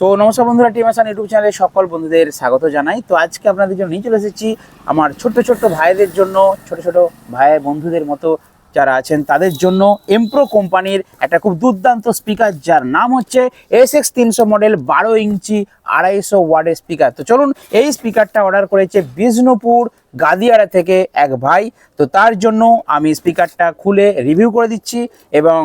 তো নমস্কার বন্ধুরা, টিম আসান ইউটিউব চ্যানেলে সকল বন্ধুদের স্বাগত জানাই। তো আজকে আপনাদের জন্য নিয়ে চলে এসেছি আমার ছোট্ট ছোট্ট ভাইদের জন্য, ছোট ছোট ভাই বন্ধুদের মতো যারা আছেন তাদের জন্য এমপ্রো কোম্পানির একটা খুব দুর্দান্ত স্পিকার, যার নাম হচ্ছে এস এক্স তিনশো মডেল বারো ইঞ্চি আড়াইশো ওয়ার্ডের স্পিকার। তো চলুন, এই স্পিকারটা অর্ডার করেছে বিষ্ণুপুর গাদিয়ারা থেকে এক ভাই। তো তার জন্য আমি স্পিকারটা খুলে রিভিউ করে দিচ্ছি এবং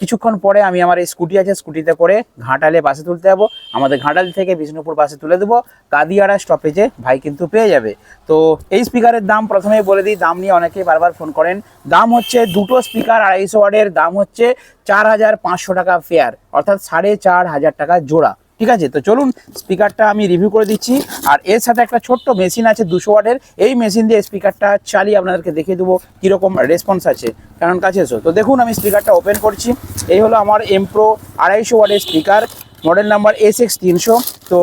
কিছুক্ষণ পরে আমি আমার এই স্কুটি আছে, স্কুটিতে করে ঘাটালে বাসে তুলতে যাব। আমাদের ঘাটাল থেকে বিষ্ণুপুর বাসে তুলে দেবো। গাদিয়ারা স্টপেজে ভাই কিন্তু পেয়ে যাবে। তো এই স্পিকারের দাম প্রথমেই বলে দিই, দাম নিয়ে অনেকেই বারবার ফোন করেন। দাম হচ্ছে দুটো স্পিকার আড়াইশো ওয়ার্ডের দাম হচ্ছে চার হাজার পাঁচশো টাকা ফেয়ার, অর্থাৎ সাড়ে চার হাজার টাকা জোড়া। ঠিক আছে? তো চলুন স্পিকারটা আমি রিভিউ করে দিচ্ছি। আর এর সাথে একটা ছোট্ট মেশিন আছে দুশো ওয়াটের। এই মেশিন দিয়ে স্পিকারটা চালিয়ে আপনাদেরকে দেখিয়ে দেবো কীরকম রেসপন্স আছে। কারণ কাছে এসো? তো দেখুন, আমি স্পিকারটা ওপেন করছি। এই হলো আমার এমপ্রো আড়াইশো ওয়াটের speaker model number S X তিনশো। তো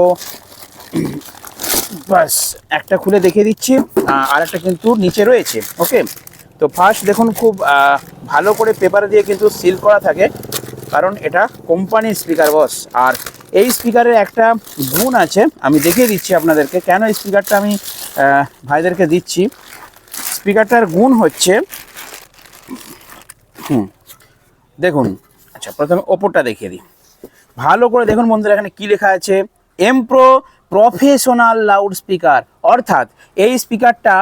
বাস, একটা খুলে দেখিয়ে দিচ্ছি। আর একটা কিন্তু নিচে রয়েছে ওকে তো ফার্স্ট দেখুন, খুব ভালো করে পেপার দিয়ে কিন্তু সিল করা থাকে। কারণ এটা কোম্পানির স্পিকার বস আর এই স্পিকারের একটা গুণ আছে। আমি দেখিয়ে দিচ্ছি আপনাদেরকে কেন এই স্পিকারটা আমি ভাইদেরকে দিচ্ছি। স্পিকারটার গুণ হচ্ছে, হুম, দেখুন আচ্ছা প্রথমে ওপরটা দেখিয়ে দিই। ভালো করে দেখুন বন্ধুরা, এখানে কি লেখা আছে? এমপ্রো প্রফেশনাল লাউড স্পিকার অর্থাৎ এই স্পিকারটা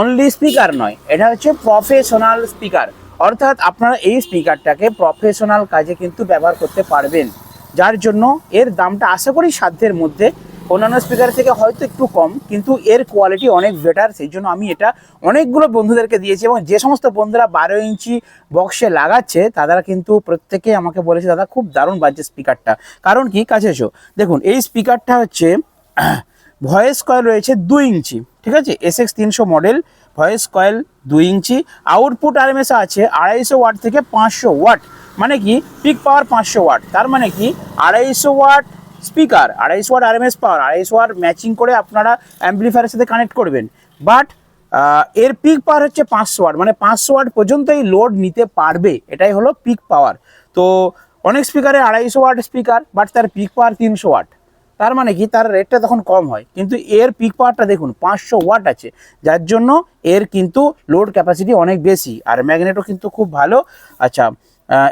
অনলি স্পিকার নয়, এটা হচ্ছে প্রফেশনাল স্পিকার অর্থাৎ আপনারা এই স্পিকারটাকে প্রফেশনাল কাজে কিন্তু ব্যবহার করতে পারবেন। যার জন্য এর দামটা আশা করি সাধ্যের মধ্যে। অন্যান্য স্পিকার থেকে হয়তো একটু কম, কিন্তু এর কোয়ালিটি অনেক বেটার সেই জন্য আমি এটা অনেকগুলো বন্ধুদেরকে দিয়েছি এবং যে সমস্ত বন্ধুরা বারো ইঞ্চি বক্সে লাগাচ্ছে তারা কিন্তু প্রত্যেকে আমাকে বলেছে, দাদা, খুব দারুণ বাজছে স্পিকারটা কারণ কি? কাছে এসো। দেখুন, এই স্পিকারটা হচ্ছে ভয়েস কয়েল রয়েছে দুই ইঞ্চি, ঠিক আছে? এস এক্স তিনশো মডেল ভয়েস কয়েল দুই ইঞ্চি আউটপুট আরএমএস আছে আড়াইশো ওয়াট থেকে পাঁচশো ওয়াট মানে কি? পিক পাওয়ার পাঁচশো ওয়াট তার মানে কি? আড়াইশো ওয়াট স্পিকার আড়াইশো ওয়াট আরএমএস পাওয়ার আড়াইশো ওয়াট ম্যাচিং করে আপনারা অ্যাম্পলিফায়ারের সাথে কানেক্ট করবেন। বাট এর পিক পাওয়ার হচ্ছে পাঁচশো ওয়াট মানে পাঁচশো ওয়াট পর্যন্তই লোড নিতে পারবে। এটাই হলো পিক পাওয়ার তো, অনেক স্পিকারে আড়াইশো ওয়াট স্পিকার বাট তার পিক পাওয়ার তিনশো ওয়াট তার মানে কি? তার রেটটা তখন কম হয়। কিন্তু এর পিক পাওয়ারটা দেখুন, পাঁচশো ওয়াট আছে। যার জন্য এর কিন্তু লোড ক্যাপাসিটি অনেক বেশি। আর ম্যাগনেটও কিন্তু খুব ভালো। আচ্ছা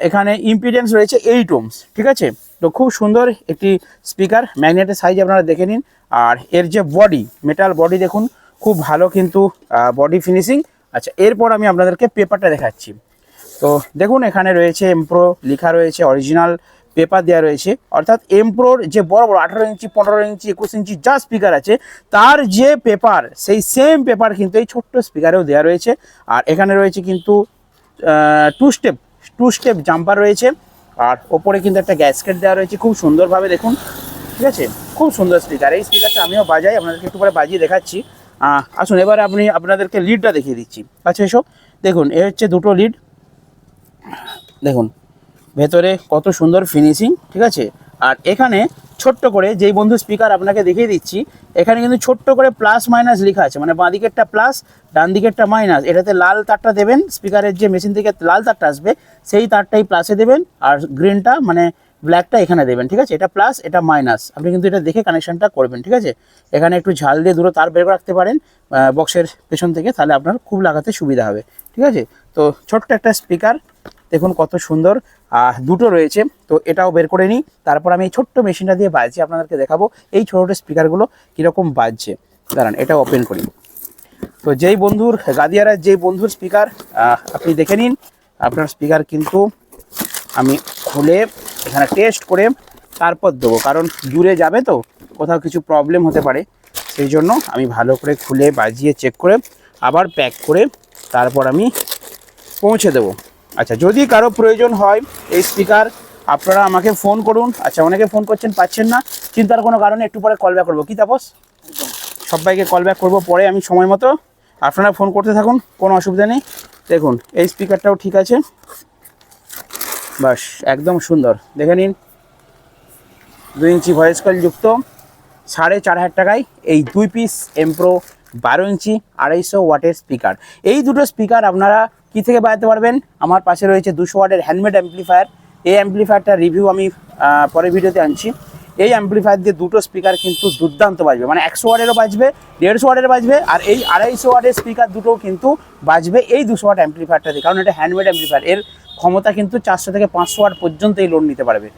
এখানে ইম্পিডেন্স রয়েছে এইট ওমস ঠিক আছে? তো খুব সুন্দর একটি স্পিকার ম্যাগনেটের সাইজ আপনারা দেখে নিন। আর এর যে বডি মেটাল বডি দেখুন, খুব ভালো কিন্তু বডি ফিনিশিং আচ্ছা এরপর আমি আপনাদেরকে পেপারটা দেখাচ্ছি। তো দেখুন, এখানে রয়েছে এমপ্রো লেখা রয়েছে অরিজিনাল পেপার দেওয়া রয়েছে। অর্থাৎ এমপ্রোর যে বড় বড় আঠারো ইঞ্চি, পনেরো ইঞ্চি, একুশ ইঞ্চি যা স্পিকার আছে, তার যে পেপার সেই সেম পেপার কিন্তু এই ছোট্ট স্পিকারেও দেওয়া রয়েছে। আর এখানে রয়েছে কিন্তু two step two step jumper রয়েছে। আর ওপরে কিন্তু একটা গ্যাসকেট দেওয়া রয়েছে। খুব সুন্দরভাবে দেখুন, ঠিক আছে? খুব সুন্দর স্পিকার এই স্পিকারটা আমিও বাজাই, আপনাদেরকে একটু পরে বাজিয়ে দেখাচ্ছি। আসুন, এবার আপনি আপনাদেরকে লিডটা দেখিয়ে দিচ্ছি। আচ্ছা এসো। দেখুন, এ হচ্ছে দুটো লিড দেখুন, ভেতরে কত সুন্দর ফিনিশিং ঠিক আছে? আর এখানে ছোট্ট করে যেই বন্ধু স্পিকার আপনাকে দেখিয়ে দিচ্ছি, এখানে কিন্তু ছোট্ট করে প্লাস মাইনাস লেখা আছে। মানে বাঁ দিকেরটা প্লাস ডান দিকেরটা মাইনাস এটাতে লাল তারটা দেবেন স্পিকারের যে মেশিন থেকে লাল তারটা আসবে, সেই তারটাই প্লাসে দেবেন। আর গ্রিনটা মানে ব্ল্যাকটা এখানে দেবেন, ঠিক আছে? এটা প্লাস এটা মাইনাস আপনি কিন্তু এটা দেখে কানেকশনটা করবেন, ঠিক আছে? এখানে একটু ঝাল দিয়ে দুটো তার বের করে রাখতে পারেন বক্সের পেছন থেকে, তাহলে আপনার খুব লাগাতে সুবিধা হবে, ঠিক আছে? তো ছোট্ট একটা স্পিকার দেখুন কত সুন্দর দুটো রয়েছে, তো এটাও বের করে নিই। তারপর আমি এই ছোট্ট মেশিনটা দিয়ে বাজছি আপনাদেরকে দেখাবো, এই ছোটো ছোটো স্পিকারগুলো কীরকম বাজছে। দাঁড়ান এটা ওপেন করি। তো যেই বন্ধুর গাদিয়ারা যেই বন্ধুর স্পিকার আপনি দেখে নিন, আপনার স্পিকার কিন্তু আমি খুলে এখানে টেস্ট করে তারপর দেবো, কারণ দূরে যাবে তো, কোথাও কিছু প্রবলেম হতে পারে। সেই জন্য আমি ভালো করে খুলে বাজিয়ে চেক করে আবার প্যাক করে তারপর আমি পৌঁছে দেবো। আচ্ছা যদি কারও প্রয়োজন হয় এই স্পিকার আপনারা আমাকে ফোন করুন। আচ্ছা অনেকে ফোন করছেন, পাচ্ছেন না। চিন্তার কোনো কারণে একটু পরে কল ব্যাক করব। কি তাপস? সবাইকে কল ব্যাক করব পরে, আমি সময় মতো। আপনারা ফোন করতে থাকুন, কোনো অসুবিধা নেই। দেখুন, এই স্পিকারটাও ঠিক আছে। বাস, একদম সুন্দর। দেখে নিন। দুই ইঞ্চি ভয়েস কল যুক্ত। সাড়ে চার হাজার টাকায় এই দুই পিস এমপ্রো বারো ইঞ্চি আড়াইশো ওয়াটের স্পিকার এই দুটো স্পিকার আপনারা কি থেকে বাজাতে পারবেন? আমার পাশে রয়েছে দুশো ওয়ার্ডের হ্যান্ডমেড অ্যাম্পলিফায়ার এই অ্যাম্পলিফায়ারটা রিভিউ আমি পরের ভিডিওতে আনছি। এই অ্যাম্পলিফায়ার দিয়ে দুটো স্পিকার কিন্তু দুর্দান্ত বাজবে। মানে একশো ওয়ার্ডেরও বাজবে, দেড়শো ওয়ার্ডের বাজবে, আর এই আড়াইশো ওয়ার্ডের স্পিকার দুটোও কিন্তু বাজবে এই দুশো ওয়ার্ড অ্যাম্পলিফায়ারটা দিয়ে। কারণ এটা হ্যান্ডমেড অ্যাম্পলিফায়ার এর ক্ষমতা কিন্তু চারশো থেকে পাঁচশো ওয়ার্ড পর্যন্ত এই লোড নিতে পারবে।